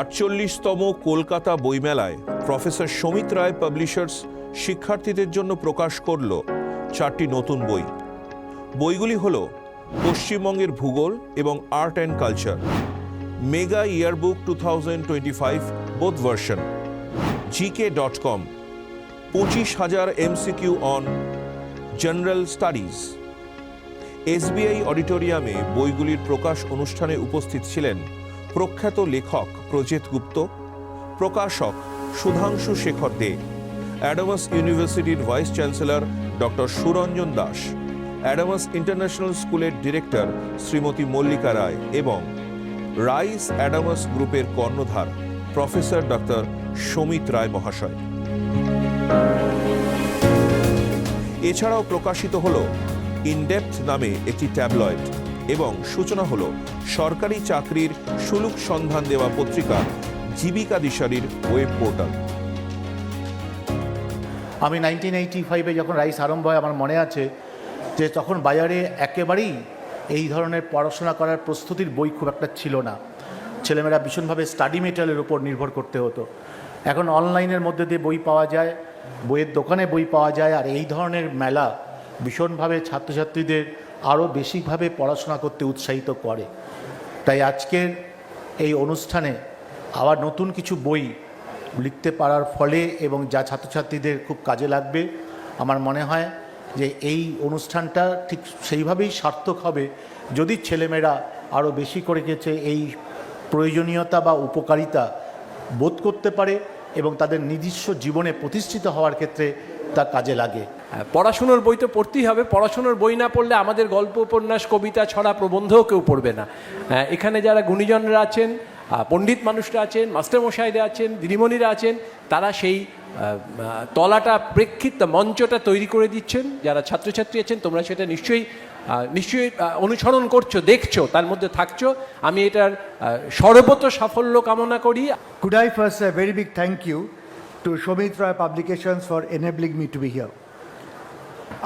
আটচল্লিশতম কলকাতা বইমেলায় প্রফেসর সমিত রায় পাবলিশার্স শিক্ষার্থীদের জন্য প্রকাশ করল চারটি নতুন বই। বইগুলি হল পশ্চিমবঙ্গের ভূগোল এবং art and culture, mega yearbook two thousand twenty five both version, GK dot com, পঁচিশ হাজার MCQ on general studies. SBI অডিটোরিয়ামে বইগুলির প্রকাশ অনুষ্ঠানে উপস্থিত ছিলেন প্রখ্যাত লেখক প্রজিত গুপ্ত, প্রকাশক সুধাংশু শেখর দে, অ্যাডামাস ইউনিভার্সিটির vice chancellor doctor Suranjan Das, Adamas international স্কুলের ডিরেক্টর শ্রীমতী মল্লিকা রায় এবং রাইস অ্যাডামাস গ্রুপের কর্ণধার প্রফেসর ডক্টর সমিত রায় মহাশয়। এছাড়াও প্রকাশিত হল ইনডেপথ নামে একটি ট্যাবলয়েড। এবং সূচনা হল, সরকারি চাকরির সুলুক সন্ধান দেওয়া পত্রিকা জীবিকা দিশারির ওয়েব পোর্টাল। আমি নাইনটিন এইটি ফাইভে যখন রাইস আরম্ভ হয়, আমার মনে আছে যে তখন বাজারে একেবারেই এই ধরনের পড়াশোনা করার প্রস্তুতির বই খুব একটা ছিল না। ছেলেমেয়েরা ভীষণভাবে স্টাডি মেটেরিয়ালের উপর নির্ভর করতে হতো। এখন অনলাইনের মধ্যে দিয়ে বই পাওয়া যায়, বইয়ের দোকানে বই পাওয়া যায়, আর এই ধরনের মেলা ভীষণভাবে ছাত্রছাত্রীদের আরও বেশিভাবে পড়াশোনা করতে উৎসাহিত করে। তাই আজকের এই অনুষ্ঠানে আবার নতুন কিছু বই লিখতে পারার ফলে এবং যা ছাত্রছাত্রীদের খুব কাজে লাগবে, আমার মনে হয় যে এই অনুষ্ঠানটা ঠিক সেইভাবেই সার্থক হবে। যদি ছেলেমেয়েরা আরও বেশি করে গেছে এই প্রয়োজনীয়তা বা উপকারিতা বোধ করতে পারে এবং তাদের নিজস্ব জীবনে প্রতিষ্ঠিত হওয়ার ক্ষেত্রে তা কাজে লাগে। পড়াশুনোর বই তো পড়তেই হবে। পড়াশুনোর বই না পড়লে আমাদের গল্প, উপন্যাস, কবিতা, ছড়া প্রবন্ধও কেউ পড়বে না। এখানে যারা গুণীজনরা আছেন পণ্ডিত মানুষরা আছেন, মাস্টারমশাইরা আছেন, দিদিমণিরা আছেন, তারা সেই তলাটা, প্রেক্ষিত মঞ্চটা তৈরি করে দিচ্ছেন। যারা ছাত্রছাত্রী আছেন, তোমরা সেটা নিশ্চয়ই নিশ্চয়ই অনুসরণ করছ, দেখছ, তার মধ্যে থাকছো। আমি এটার সর্বত সাফল্য কামনা করি। Could I a very big thank you to Shomit Roy Publications for enabling me to be here.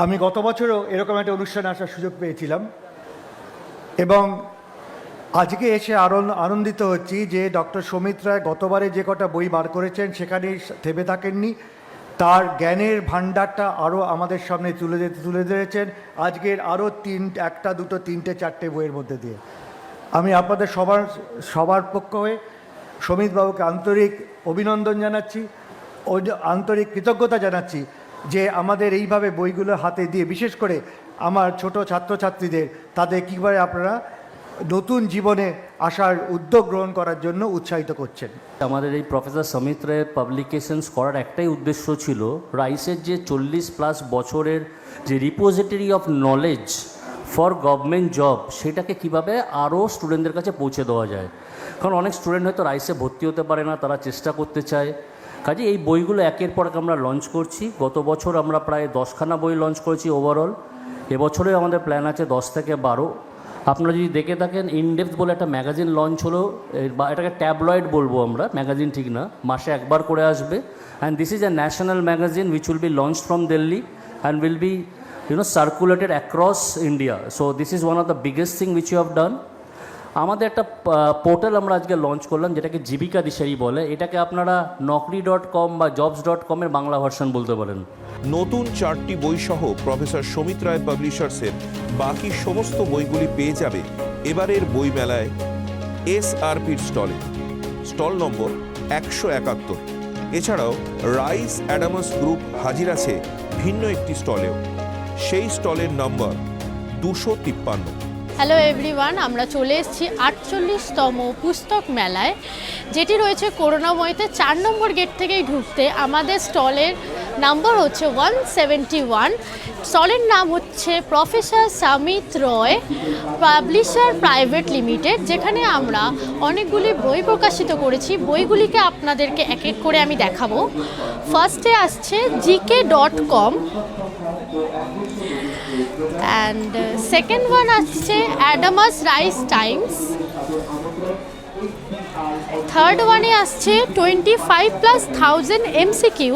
আমি গত বছরও এরকম একটা অনুষ্ঠানে আসার সুযোগ পেয়েছিলাম। এবং আজকে এসে আরও আনন্দিত হচ্ছি যে ডক্টর সমিত রায় গতবারে যে কটা বই বার করেছেন সেখানে থেমে থাকেননি। তার জ্ঞানের ভাণ্ডারটা আরও আমাদের সামনে তুলে তুলে ধরেছেন। আজকের আরও তিন, একটা, দুটো, তিনটে, চারটে বইয়ের মধ্যে দিয়ে। আমি আপনাদের সবার সবার পক্ষ হয়ে সমিতবাবুকে আন্তরিক অভিনন্দন জানাচ্ছি। ও আন্তরিক কৃতজ্ঞতা জানাচ্ছি। যে আমাদের এইভাবে বইগুলো হাতে দিয়ে, বিশেষ করে আমার ছোট ছাত্রছাত্রীদের, তাদের কীভাবে আপনারা নতুন জীবনে আসার উদ্যোগ গ্রহণ করার জন্য উৎসাহিত করছেন? আমাদের এই প্রফেসর সমিত রায়ের পাবলিকেশনস করার একটাই উদ্দেশ্য ছিল রাইসের যে চল্লিশ প্লাস বছরের যে repository of knowledge for government job সেটাকে কীভাবে আরও স্টুডেন্টদের কাছে পৌঁছে দেওয়া যায়। কারণ অনেক স্টুডেন্ট হয়তো রাইসে ভর্তি হতে পারে না, তারা চেষ্টা করতে চায়। কাজে এই বইগুলো একের পর এক আমরা লঞ্চ করছি। গত বছর আমরা প্রায় দশখানা বই লঞ্চ করেছি ওভারঅল এবছরে আমাদের প্ল্যান আছে দশ থেকে বারো। আপনারা যদি দেখে থাকেন ইনডেপথ বলে একটা ম্যাগাজিন লঞ্চ হলো বা এটাকে ট্যাবলয়েড বলব আমরা ম্যাগাজিন ঠিক না। মাসে একবার করে আসবে। And this is a national magazine which will be launch from Delhi and will be you know circulated across India so this is one of the biggest thing which you have done আমাদের একটা portal আমরা আজকে launch করলাম, যেটাকে জীবিকা দিশারি বলে। এটাকে আপনারা নকরি ডট কম বা জবস ডট কমের বাংলা ভার্সন বলতে পারেন। নতুন চারটি বই সহ প্রফেসর সমিত রায় পাবলিশার্সের বাকি সমস্ত বইগুলি পেয়ে যাবে এবারের বই মেলায় এস আরপির স্টলে স্টল নম্বর একশো একাত্তর। এছাড়াও রাইস অ্যাডামাস গ্রুপ হাজির আছে ভিন্ন একটি স্টলেও সেই স্টলের নম্বর দুশো তিপ্পান্ন। হ্যালো এভরিওয়ান আমরা চলে এসেছি আটচল্লিশতম পুস্তক মেলায়, যেটি রয়েছে করোনাময়তে চার নম্বর গেট থেকেই ঢুকতে। আমাদের স্টলের নাম্বার হচ্ছে ওয়ান সেভেন্টি ওয়ান। স্টলের নাম হচ্ছে professor Samit Roy publisher private limited, যেখানে আমরা অনেকগুলি বই প্রকাশিত করেছি। বইগুলিকে আপনাদেরকে এক এক করে আমি দেখাবো। ফার্স্টে আসছে GK dot com. And second one আসছে অ্যাডামাস রাইস টাইমস থার্ড ওয়ানে আসছে twenty five plus thousand MCQ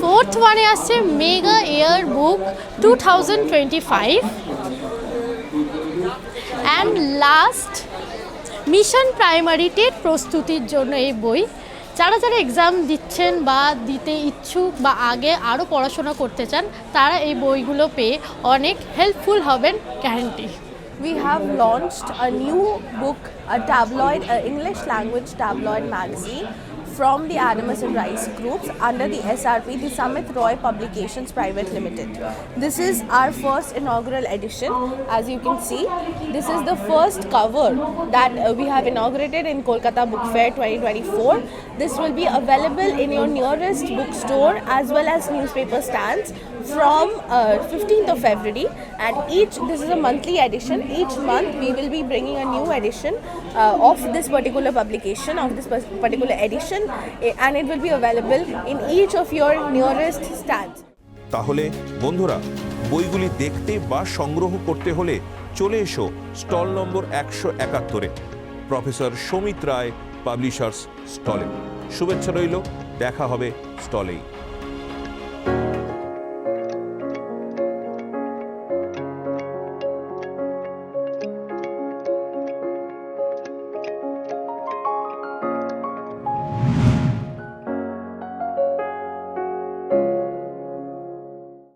fourth ওয়ানে আসছে mega yearbook two thousand twenty five and last mission primary TET প্রস্তুতির জন্য এই বই। যারা যারা এক্সাম দিচ্ছেন বা দিতে ইচ্ছুক বা আগে আরও পড়াশোনা করতে চান তারা এই বইগুলো পেয়ে অনেক হেল্পফুল হবেন guarantee we have launched a new book, a tabloid, a English language tabloid magazine from the Adamus and Rice groups under the SRP, the Samit Roy Publications Private Limited. This is our first inaugural edition. As you can see, this is the first cover that uh, we have inaugurated in Kolkata Book Fair 2024. This will be available in your nearest bookstore as well as newspaper stands from uh, 15th of February and each this is a monthly edition each month we will be bringing a new edition of this particular publication of this particular edition eh, and it will be available in each of your nearest stands তাহলে বন্ধুরা বইগুলি দেখতে বা সংগ্রহ করতে হলে চলে এসো স্টল নম্বর একশো একাত্তরে প্রফেসর সমিত রায় পাবলিশার্স স্টলে শুভেচ্ছা রইল দেখা হবে স্টলেই